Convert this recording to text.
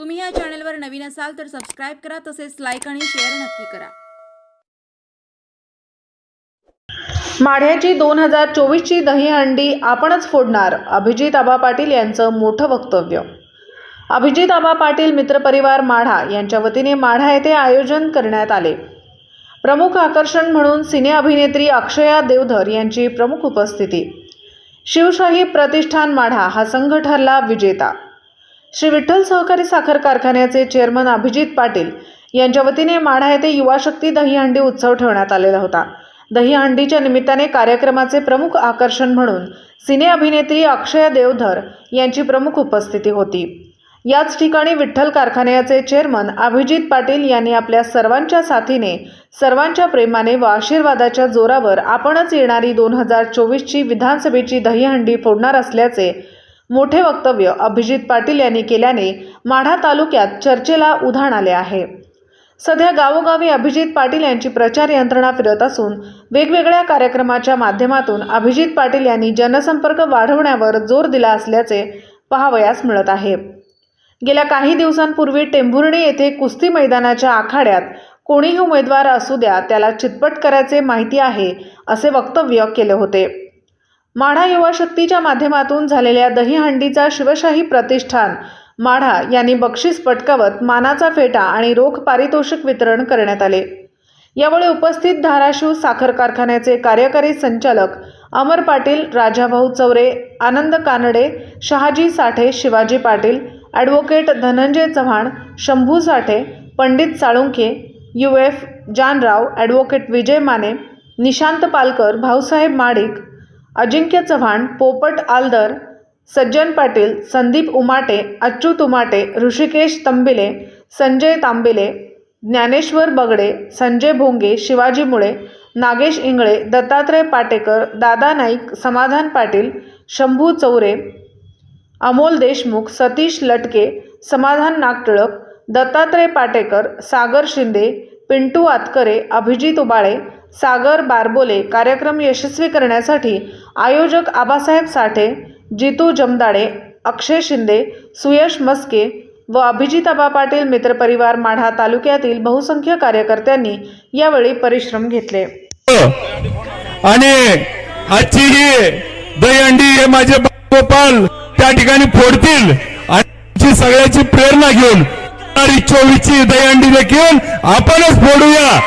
तुम्ही या चॅनलवर नवीन असाल तर सबस्क्राईब करा तसेच लाईक आणि शेअर नक्की करा. माढ्याची दोन हजार चोवीसची दहीहंडी आपणच फोडणार अभिजित आबा पाटील यांचं मोठं वक्तव्य. अभिजित आबा पाटील मित्रपरिवार माढा यांच्या वतीने माढा येथे आयोजन करण्यात आले. प्रमुख आकर्षण म्हणून सिने अभिनेत्री अक्षया देवधर यांची प्रमुख उपस्थिती. शिवशाही प्रतिष्ठान माढा हा संघ ठरला विजेता. श्री विठ्ठल सहकारी साखर कारखान्याचे चेअरमन अभिजित पाटील यांच्या वतीने माढा येथे युवा शक्ती दहीहंडी उत्सव ठेवण्यात आलेला होता. दहीहंडीच्या निमित्ताने कार्यक्रमाचे प्रमुख आकर्षण म्हणून सिने अभिनेत्री अक्षय देवधर यांची प्रमुख उपस्थिती होती. याच ठिकाणी विठ्ठल कारखान्याचे चेअरमन अभिजित पाटील यांनी आपल्या सर्वांच्या साथीने सर्वांच्या प्रेमाने व आशीर्वादाच्या जोरावर आपणच येणारी दोन हजार चोवीसची विधानसभेची दहीहंडी फोडणार असल्याचे मोठे वक्तव्य अभिजित पाटील यांनी केल्याने माढा तालुक्यात चर्चेला उधाण आले आहे. सध्या गावोगावी अभिजित पाटील यांची प्रचार यंत्रणा फिरत असून वेगवेगळ्या कार्यक्रमाच्या माध्यमातून अभिजित पाटील यांनी जनसंपर्क वाढवण्यावर जोर दिला असल्याचे पाहावयास मिळत आहे. गेल्या काही दिवसांपूर्वी टेंभुर्णी येथे कुस्ती मैदानाच्या आखाड्यात कोणीही उमेदवार असू द्या त्याला चितपट करायचे माहिती आहे असे वक्तव्य केले होते. माढा युवा शक्तीच्या माध्यमातून झालेल्या दहीहंडीचा शिवशाही प्रतिष्ठान माढा यांनी बक्षीस पटकावत मानाचा फेटा आणि रोख पारितोषिक वितरण करण्यात आले. यावेळी उपस्थित धाराशिव साखर कारखान्याचे कार्यकारी संचालक Amar Patil Rajabhau Choure Anand Kanade Shahaji Sathe Shivaji Patil advocate Dhananjay Chavan Shambhu Sathe Pandit Salunke U F Janrao advocate Vijay Mane Nishant Palkar Bhausaheb Madik Ajinkya Chavan Popat Aldar Sajjan Patil Sandeep Umate Achyut Umate Rishikesh तंबिले Sanjay तांबिले Dnyaneshwar बगडे संजय भोंगे शिवाजी मुळे नागेश इंगळे दत्तात्रय पाटेकर दादा नाईक समाधान पाटील शंभू चौरे अमोल देशमुख सतीश लटके समाधान नागटिळक दत्तात्रय पाटेकर सागर शिंदे पिंटू आतकरे अभिजित उबाळे सागर बारबोले कार्यक्रम यशस्वी करण्यासाठी आयोजक आबासाहेब साठे जितू जमदाडे अक्षय शिंदे सुयश मस्के व अभिजित आबा पाटील मित्रपरिवार माढा तालुक्यातील बहुसंख्य कार्यकर्त्यांनी यावेळी परिश्रम घेतले. आणि आजची ही दहीहंडी हे माझे गोपाल त्या ठिकाणी फोडतील. आणि सगळ्याची प्रेरणा घेऊन चोवीसची दहीहंडी देखील आपणच फोडूया.